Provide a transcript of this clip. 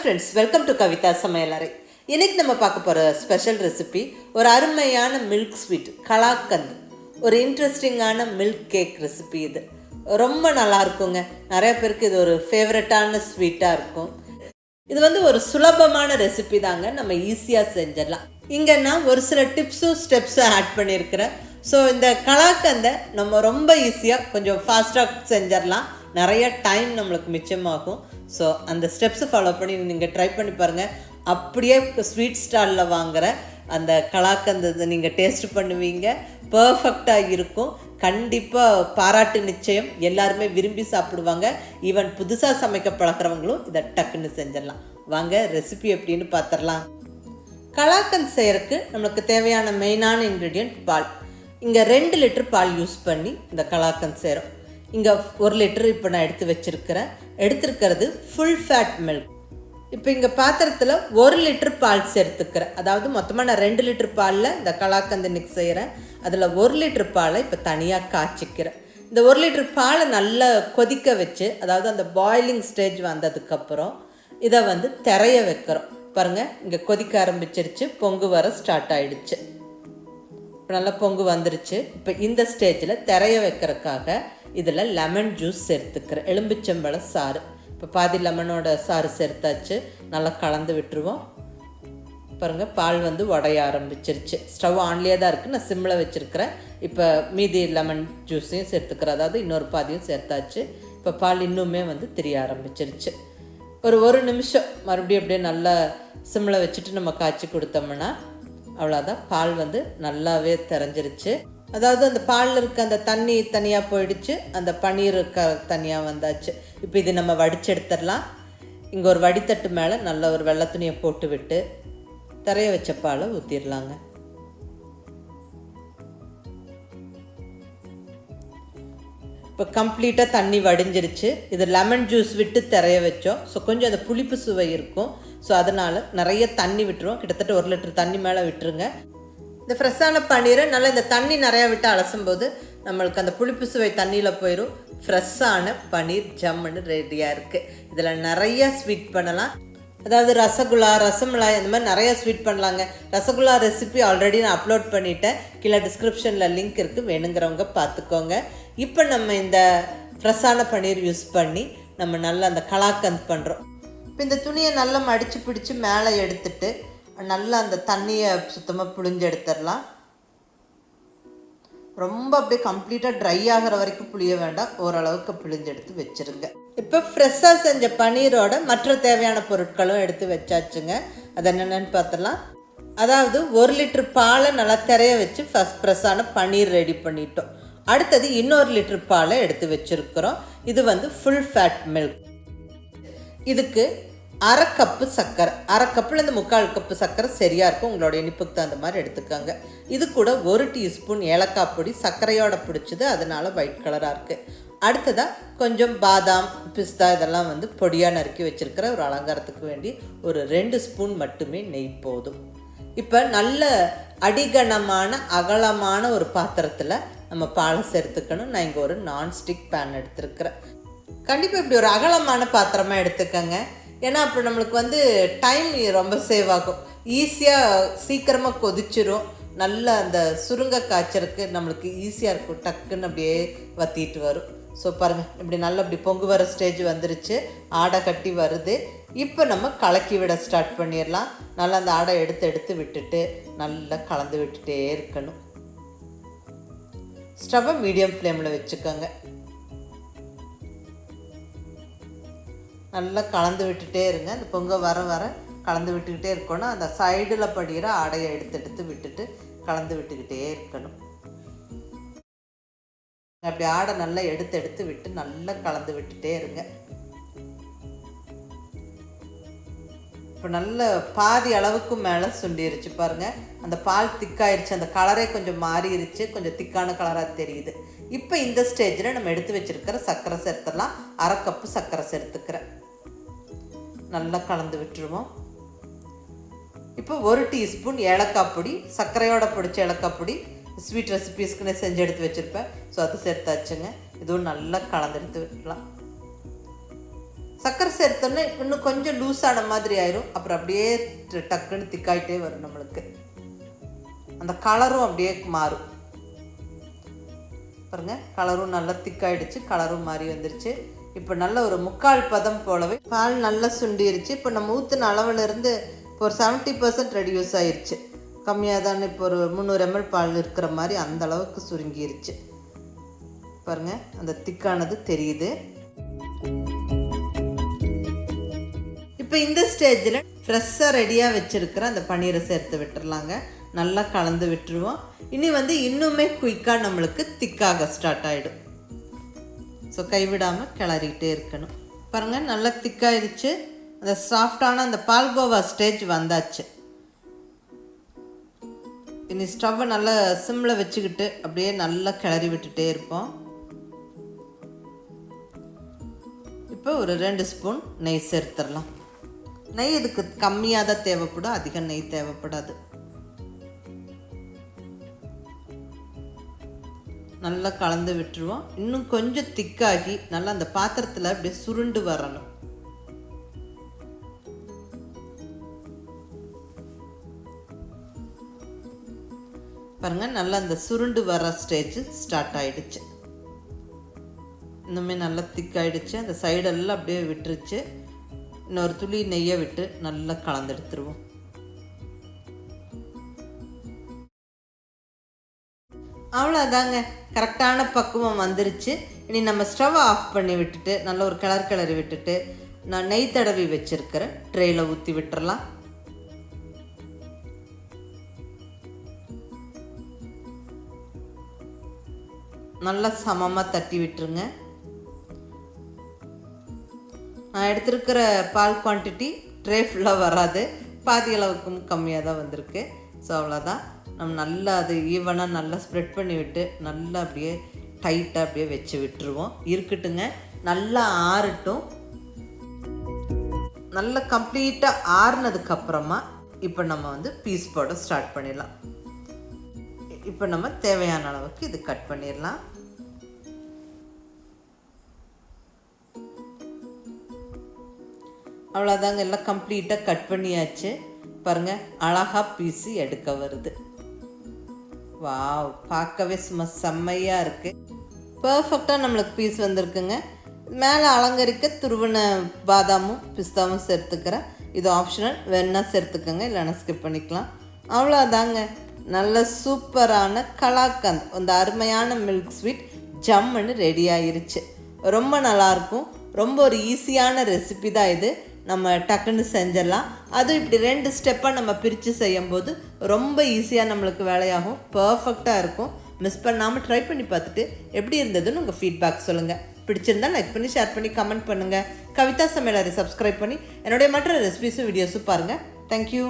Friends welcome to Kavitha சமையலறை இன்னைக்கு நம்ம பார்க்க போகிற ஸ்பெஷல் ரெசிபி ஒரு அருமையான மில்க் ஸ்வீட் கலாக்கந்த். ஒரு இன்ட்ரெஸ்டிங்கான மில்க் கேக் ரெசிபி இது. ரொம்ப நல்லா இருக்குங்க. நிறைய பேருக்கு இது ஒரு ஃபேவரட்டான ஸ்வீட்டாக இருக்கும். இது வந்து ஒரு சுலபமான ரெசிபி தாங்க. நம்ம ஈஸியாக செஞ்சிடலாம். இங்கே நான் ஒரு சில டிப்ஸும் ஸ்டெப்ஸும் ஆட் பண்ணியிருக்கிறேன். ஸோ இந்த கலாக்கந்தை நம்ம ரொம்ப ஈஸியாக கொஞ்சம் ஃபாஸ்ட்டாக செஞ்சிடலாம். நிறைய டைம் நம்மளுக்கு மிச்சமாகும். ஸோ அந்த ஸ்டெப்ஸை ஃபாலோ பண்ணி நீங்கள் ட்ரை பண்ணி பாருங்கள் அப்படியே ஸ்வீட் ஸ்டாலில் வாங்குற அந்த கலாக்கந்தத்தை நீங்கள் டேஸ்ட் பண்ணுவீங்க. பர்ஃபெக்டாக இருக்கும். கண்டிப்பாக பாராட்டு நிச்சயம். எல்லாருமே விரும்பி சாப்பிடுவாங்க. ஈவன் புதுசாக சமைக்க பழக்கிறவங்களும் இதை டக்குன்னு செஞ்சிடலாம். வாங்க ரெசிபி எப்படின்னு பார்த்துடலாம் கலாக்கந்த் செய்கிறதுக்கு நம்மளுக்கு தேவையான மெயினான இன்க்ரீடியன்ட் பால். இங்கே ரெண்டு லிட்டர் பால் யூஸ் பண்ணி இந்த கலாக்கந்த் செய்கிறோம் இங்கே ஒரு லிட்டர் இப்போ நான் எடுத்து வச்சிருக்கிறேன். எடுத்துருக்கிறது ஃபுல் ஃபேட் மில்க் இப்போ இங்கே பாத்திரத்தில் ஒரு லிட்டர் பால் சேர்த்துக்கிறேன். அதாவது மொத்தமாக நான் ரெண்டு லிட்டர் பாலில் இந்த கலாக்கந்து மிக்ஸ் செய்கிறேன் அதில் ஒரு லிட்டர் பாலை இப்போ தனியாக காய்ச்சிக்கிறேன். இந்த ஒரு லிட்டர் பாலை நல்லா கொதிக்க வச்சு அதாவது அந்த பாயிலிங் ஸ்டேஜ் வந்ததுக்கப்புறம் இதை வந்து திரைய வைக்கிறோம். பாருங்கள் இங்கே கொதிக்க ஆரம்பிச்சிருச்சு. பொங்கு வர ஸ்டார்ட் ஆயிடுச்சு. இப்போ நல்லா பொங்கு வந்துருச்சு. இப்போ இந்த ஸ்டேஜில் திரைய வைக்கிறதுக்காக இதில் லெமன் ஜூஸ் சேர்த்துக்கிறேன். எலும்பிச்சம்பழ சாறு. இப்போ பாதி லெமனோட சாறு சேர்த்தாச்சு. நல்லா கலந்து விட்டுருவோம். பாருங்கள் பால் வந்து உடைய ஆரம்பிச்சிருச்சு. ஸ்டவ் ஆன்லேயே தான் இருக்குது நான் சிம்மில் வச்சுருக்கிறேன். இப்போ மீதி லெமன் ஜூஸையும் சேர்த்துக்கிறேன். அதாவது இன்னொரு பாதியும் சேர்த்தாச்சு. இப்போ பால் இன்னுமே வந்து திரிய ஆரம்பிச்சிருச்சு. ஒரு ஒரு நிமிஷம் மறுபடியும் அப்படியே நல்லா சிம்மில் வச்சுட்டு நம்ம காய்ச்சி கொடுத்தோம்னா அவ்வளோதான் பால் வந்து நல்லாவே தெரிஞ்சிருச்சு அதாவது அந்த பாலில் இருக்க அந்த தண்ணி தனியாக போயிடுச்சு அந்த பன்னீர் க தனியாக வந்தாச்சு. இப்போ இது நம்ம வடிச்செடுத்துடலாம். இங்கே ஒரு வடித்தட்டு மேலே நல்ல ஒரு வெள்ளை துணியை போட்டு விட்டு தரைய வச்ச பாலை ஊற்றிடலாங்க இப்போ கம்ப்ளீட்டாக தண்ணி வடிஞ்சிருச்சு. இது லெமன் ஜூஸ் விட்டு திரைய வச்சோம். ஸோ கொஞ்சம் அந்த புளிப்பு சுவை இருக்கும். ஸோ அதனால் நிறைய தண்ணி விட்டுருவோம். கிட்டத்தட்ட ஒரு லிட்டர் தண்ணி மேலே விட்டுருங்க. இந்த ஃப்ரெஷ்ஷான பன்னீரை நல்லா இந்த தண்ணி நிறையா விட்டு அலசும்போது நம்மளுக்கு அந்த புளிப்பு சுவை தண்ணியில் போயிடும் ஃப்ரெஷ்ஷான பன்னீர் ஜம்முன்னு ரெடியாக இருக்குது இதில் நிறையா ஸ்வீட் பண்ணலாம். அதாவது ரசகுல்லா ரசமலாய் இந்த மாதிரி நிறையா ஸ்வீட் பண்ணலாங்க. ரசகுல்லா ரெசிபி ஆல்ரெடி நான் அப்லோட் பண்ணிட்டேன். கீழே டிஸ்கிரிப்ஷனில் லிங்க் இருக்குது வேணுங்கிறவங்க பார்த்துக்கோங்க. இப்போ நம்ம இந்த ஃப்ரெஷ்ஷான பன்னீர் யூஸ் பண்ணி நம்ம நல்லா அந்த கலாக்கந்த் பண்ணுறோம் இப்போ இந்த துணியை நல்லா மடித்து பிடிச்சி மேலே எடுத்துட்டு நல்லா அந்த தண்ணியை சுத்தமாக புழிஞ்சு எடுத்துடலாம் ரொம்ப அப்படியே கம்ப்ளீட்டாக ட்ரை ஆகிற வரைக்கும் புளிய வேண்டாம். ஓரளவுக்கு புளிஞ்சு வச்சுருங்க. இப்போ ஃப்ரெஷ்ஷாக செஞ்ச பன்னீரோட மற்ற தேவையான பொருட்களும் எடுத்து வச்சாச்சுங்க. அது என்னென்னு பார்த்துலாம் அதாவது ஒரு லிட்டர் பாலை நல்லா திரைய வச்சு ஃபஸ்ட் ஃப்ரெஷ்ஷான பன்னீர் ரெடி பண்ணிட்டோம். அடுத்தது இன்னொரு லிட்டர் பாலை எடுத்து வச்சுருக்கிறோம். இது வந்து ஃபுல் ஃபேட் மில்க் இதுக்கு அரை கப்பு சர்க்கரை அரை கப்புலேருந்து முக்கால் கப்பு சர்க்கரை சரியாக இருக்கும். உங்களோட இனிப்புக்கு தகுந்த மாதிரி எடுத்துக்கோங்க. இது கூட ஒரு டீஸ்பூன் ஏலக்காய் பொடி சர்க்கரையோட பிடிச்சது அதனால் ஒயிட் கலராக இருக்குது அடுத்ததாக கொஞ்சம் பாதாம் பிஸ்தா இதெல்லாம் வந்து பொடியாக நறுக்கி வச்சுருக்கிற ஒரு அலங்காரத்துக்கு வேண்டி ஒரு ரெண்டு ஸ்பூன் மட்டுமே நெய் போதும். இப்போ நல்ல அடிகனமான அகலமான ஒரு பாத்திரத்தில் நம்ம பாலை சேர்த்துக்கணும். நான் இங்கே ஒரு நான்ஸ்டிக் பேன் எடுத்துருக்கிறேன். கண்டிப்பாக இப்படி ஒரு அகலமான பாத்திரமாக எடுத்துக்கோங்க. ஏன்னா அப்போ நம்மளுக்கு வந்து டைம் ரொம்ப சேவ் ஆகும். ஈஸியாக சீக்கிரமாக கொதிச்சிரும். நல்ல அந்த சுருங்க காய்ச்சறக்கு நம்மளுக்கு ஈஸியாக இருக்கும். டக்குன்னு அப்படியே வத்திட்டு வரும். ஸோ பாருங்கள் இப்படி நல்லா இப்படி பொங்கு வர ஸ்டேஜ் வந்துருச்சு. ஆடை கட்டி வருது. இப்போ நம்ம கலக்கி விட ஸ்டார்ட் பண்ணிடலாம் நல்லா அந்த ஆடை எடுத்து எடுத்து விட்டுட்டு நல்லா கலந்து விட்டுட்டே இருக்கணும். ஸ்டவ்வை மீடியம் ஃப்ளேமில் வச்சுக்கோங்க. நல்லா கலந்து விட்டுட்டே இருங்க. அந்த பொங்க வர வர கலந்து விட்டுக்கிட்டே இருக்கணும். அந்த சைடில் படிகிற ஆடையை எடுத்து எடுத்து விட்டுட்டு கலந்து விட்டுக்கிட்டே இருக்கணும். அப்படி ஆடை நல்லா எடுத்து எடுத்து விட்டு நல்லா கலந்து விட்டுட்டே இருங்க. இப்போ நல்ல பாதி அளவுக்கு மேலே சுண்டிருச்சு பாருங்கள் அந்த பால் திக்காயிருச்சு. அந்த கலரே கொஞ்சம் மாறிடுச்சு கொஞ்சம் திக்கான கலராக தெரியுது. இப்போ இந்த ஸ்டேஜில் நம்ம எடுத்து வச்சுருக்கிற சர்க்கரை சேர்த்துடலாம். அரை கப்பு சர்க்கரை சேர்த்துக்கிறேன். நல்லா கலந்து விட்டுருவோம். இப்போ ஒரு டீஸ்பூன் ஏலக்காய் பொடி சர்க்கரையோட பிடிச்ச ஏலக்காய் பொடி ஸ்வீட் ரெசிபீஸ்க்குன்னு செஞ்சு எடுத்து வச்சுருப்பேன். ஸோ அது சேர்த்தாச்சுங்க. இதுவும் நல்லா கலந்து எடுத்து விட்டுலாம் சர்க்கரை சேர்த்தோன்னே இன்னும் கொஞ்சம் லூஸான மாதிரி ஆயிரும். அப்புறம் அப்படியே டக்குன்னு திக்காயிட்டே வரும் நம்மளுக்கு. அந்த கலரும் அப்படியே மாறும். பாருங்க கலரும் நல்லா திக்காயிடுச்சு கலரும் மாறி வந்துருச்சு. இப்போ நல்ல ஒரு முக்கால் பதம் போலவே பால் நல்லா சுண்டிருச்சு. இப்போ நம்ம ஊற்றின அளவுலேருந்து இப்போ ஒரு செவன்ட்டி பர்சன்ட் ரெடியூஸ் ஆயிடுச்சு கம்மியாக தான் இப்போ ஒரு முந்நூறு எம்எல் பால் இருக்கிற மாதிரி அந்த அளவுக்கு சுருங்கிருச்சு. பாருங்கள் அந்த திக்கானது தெரியுது. இப்போ இந்த ஸ்டேஜில் ஃப்ரெஷ்ஷாக ரெடியாக வச்சுருக்கிற அந்த பன்னீரை சேர்த்து விட்டுறலாங்க. நல்லா கலந்து விட்டுருவோம். இனி வந்து இன்னுமே குயிக்காக நம்மளுக்கு திக்காக ஸ்டார்ட் ஆகிடும் ஸோ கைவிடாமல் கிளறிக்கிட்டே இருக்கணும். பாருங்கள் நல்லா திக்காயிருச்சு. அந்த சாஃப்டான அந்த பால்கோவா ஸ்டேஜ் வந்தாச்சு. இனி ஸ்டவ்வை நல்லா சிம்மில் வச்சுக்கிட்டு அப்படியே நல்லா கிளறி விட்டுட்டே இருப்போம். இப்போ ஒரு ரெண்டு ஸ்பூன் நெய் சேர்த்துடலாம். நெய் இதுக்கு கம்மியாக தான் தேவைப்படும் அதிக நெய் தேவைப்படாது. நல்லா கலந்து விட்டுருவோம். இன்னும் கொஞ்சம் திக்காகி நல்லா அந்த பாத்திரத்தில் அப்படியே சுருண்டு வரணும். பாருங்க நல்லா அந்த சுருண்டு வர ஸ்டேஜ் ஸ்டார்ட் ஆயிடுச்சு. இன்னுமே நல்லா திக்காயிடுச்சு. அந்த சைடெல்லாம் அப்படியே விட்டுருச்சு. இன்னொரு துளி நெய்யை விட்டு நல்லா கலந்தெடுத்துருவோம் அவ்வளோதாங்க கரெக்டான பக்குவம் வந்துருச்சு. இனி நம்ம ஸ்டவ் ஆஃப் பண்ணி விட்டுட்டு நல்ல ஒரு கிளர் கிளறி விட்டுட்டு நான் நெய் தடவி வச்சிருக்கிற ட்ரேயில் ஊற்றி விட்டுறலாம். நல்லா சமமாக தட்டி விட்டுருங்க. நான் எடுத்திருக்கிற பால் குவான்டிட்டி ட்ரே ஃபுல்லாக வராது. பாதி அளவுக்கும் கம்மியாக தான் வந்திருக்கு. ஸோ அவ்வளோதான் நம்ம நல்லா அது ஈவனாக நல்லா ஸ்ப்ரெட் பண்ணி விட்டு நல்லா அப்படியே டைட்டாக அப்படியே வச்சு விட்டுருவோம். இருக்கட்டுங்க. நல்லா ஆறட்டும். நல்லா கம்ப்ளீட்டாக ஆறுனதுக்கப்புறமா இப்போ நம்ம வந்து பீஸ் போட ஸ்டார்ட் பண்ணிடலாம். இப்போ நம்ம தேவையான அளவுக்கு இது கட் பண்ணிடலாம். அவ்வளோதாங்க எல்லாம் கம்ப்ளீட்டாக கட் பண்ணியாச்சு. பாருங்கள் அழகாக பீஸு எடுக்க வருது. வாவ் பார்க்கவே சும்மா செம்மையாக இருக்குது பர்ஃபெக்டாக நம்மளுக்கு பீஸ் வந்திருக்குங்க. மேலே அலங்கரிக்க துருவன பாதாமும் பிஸ்தாவும் சேர்த்துக்கிறேன். இது ஆப்ஷனல் வேணா சேர்த்துக்கோங்க இல்லைன்னா ஸ்கிப் பண்ணிக்கலாம். அவ்வளோதாங்க நல்ல சூப்பரான கலாக்கந்த். அந்த அருமையான மில்க் ஸ்வீட் ஜம்முன்னு ரெடி ஆயிருச்சு. ரொம்ப நல்லாயிருக்கும் ரொம்ப ஒரு ஈஸியான ரெசிபி தான் இது. நம்ம டக்குன்னு செஞ்சிடலாம். அதுவும் இப்படி ரெண்டு ஸ்டெப்பாக நம்ம பிரித்து செய்யும்போது ரொம்ப ஈஸியாக நம்மளுக்கு வேலையாகும். பர்ஃபெக்டாக இருக்கும். மிஸ் பண்ணாமல் ட்ரை பண்ணி பார்த்துட்டு எப்படி இருந்ததுன்னு உங்கள் ஃபீட்பேக் சொல்லுங்கள் பிடிச்சிருந்தா லைக் பண்ணி ஷேர் பண்ணி கமெண்ட் பண்ணுங்கள் கவிதா சமையலரை சப்ஸ்கிரைப் பண்ணி என்னுடைய மற்ற ரெசிபிஸும் வீடியோஸும் பாருங்கள் தேங்க்யூ